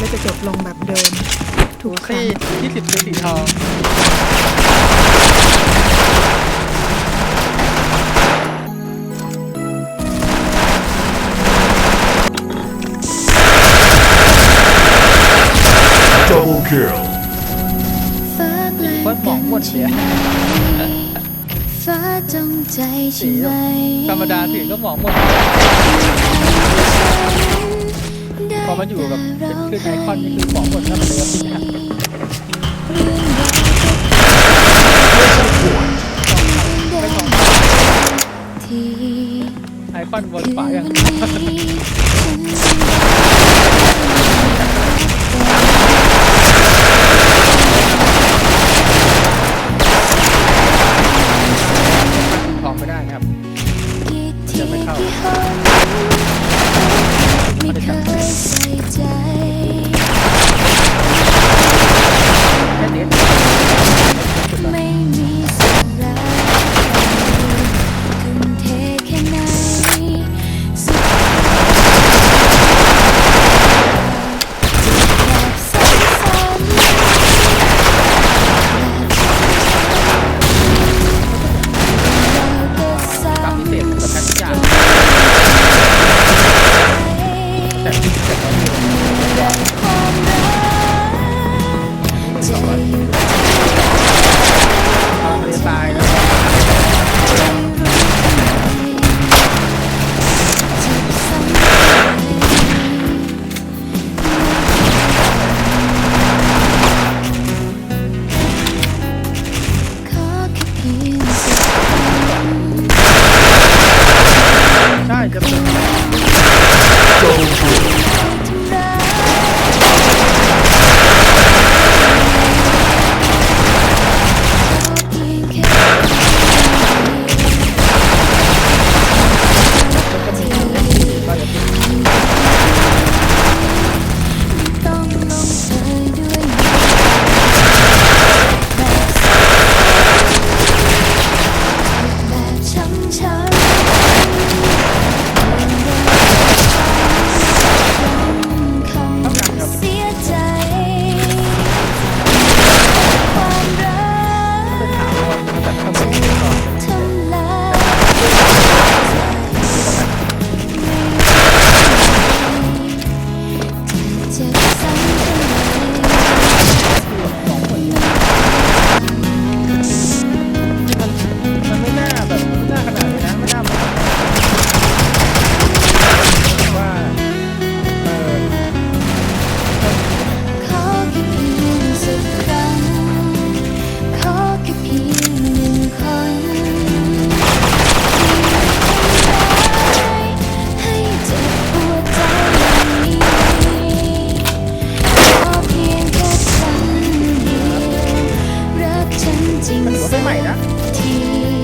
มันก็จะจบลงแบบเดิมถูกครั้ยี่สิบสีทองติดว่าหมองหมดเนี่ยฟ้าจงใจใช่ไหมธรรมดาถือก็หมองหมด พอมันอยู่กับเป็นขึ้นไอคอนนี่คือของหมดแล้วมันเลยว่านะไอคอนบนฝาอย่าง 我不再荒着三。 จริงสักที